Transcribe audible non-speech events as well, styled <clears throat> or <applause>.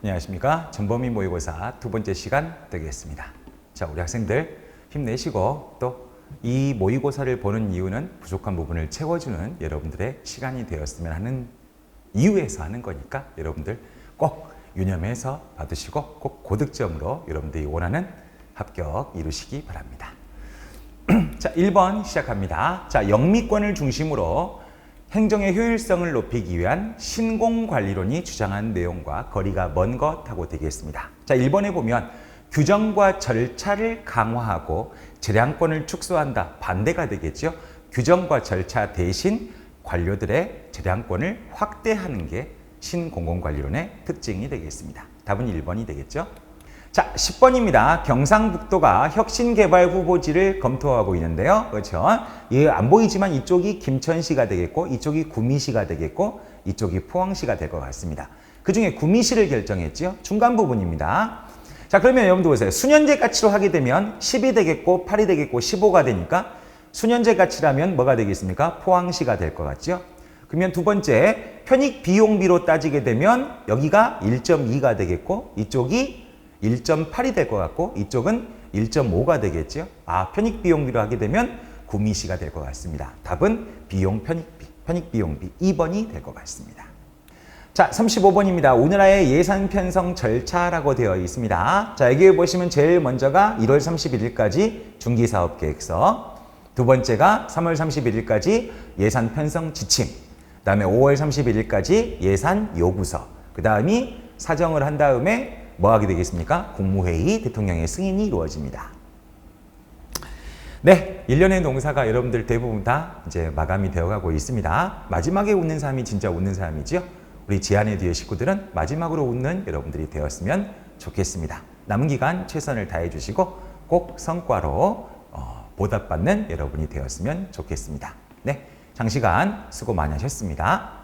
안녕하십니까. 전범위 모의고사 두 번째 시간 되겠습니다. 자, 우리 학생들 힘내시고 또 이 모의고사를 보는 이유는 부족한 부분을 채워주는 여러분들의 시간이 되었으면 하는 이유에서 하는 거니까 여러분들 꼭 유념해서 받으시고 꼭 고득점으로 여러분들이 원하는 합격 이루시기 바랍니다. <clears throat> 자, 1번 시작합니다. 자, 영미권을 중심으로 행정의 효율성을 높이기 위한 신공관리론이 주장한 내용과 거리가 먼 것하고 되겠습니다. 자, 1번에 보면 규정과 절차를 강화하고 재량권을 축소한다. 반대가 되겠죠. 규정과 절차 대신 관료들의 재량권을 확대하는 게 신공공관리론의 특징이 되겠습니다. 답은 1번이 되겠죠. 자, 10번입니다. 경상북도가 혁신개발 후보지를 검토하고 있는데요. 그렇죠? 예, 안 보이지만 이쪽이 김천시가 되겠고, 이쪽이 구미시가 되겠고, 이쪽이 포항시가 될 것 같습니다. 그 중에 구미시를 결정했죠. 중간 부분입니다. 자, 그러면 여러분들 보세요. 수년제 가치로 하게 되면 10이 되겠고, 8이 되겠고, 15가 되니까 수년제 가치라면 뭐가 되겠습니까? 포항시가 될 것 같죠? 그러면 두 번째, 편익 비용비로 따지게 되면 여기가 1.2가 되겠고, 이쪽이 1.8이 될 것 같고 이쪽은 1.5가 되겠죠. 아, 편익 비용비로 하게 되면 구미시가 될 것 같습니다. 답은 비용 편익비, 편익 비용비 2번이 될 것 같습니다. 자, 35번입니다. 오늘의 예산 편성 절차라고 되어 있습니다. 자, 여기 보시면 제일 먼저가 1월 31일까지 중기사업 계획서, 두 번째가 3월 31일까지 예산 편성 지침, 그 다음에 5월 31일까지 예산 요구서, 그 다음이 사정을 한 다음에 뭐 하게 되겠습니까? 국무회의 대통령의 승인이 이루어집니다. 네, 1년의 농사가 여러분들 대부분 다 이제 마감이 되어가고 있습니다. 마지막에 웃는 사람이 진짜 웃는 사람이지요. 우리 지안의 뒤에 식구들은 마지막으로 웃는 여러분들이 되었으면 좋겠습니다. 남은 기간 최선을 다해 주시고 꼭 성과로 어, 보답받는 여러분이 되었으면 좋겠습니다. 네, 장시간 수고 많이 하셨습니다.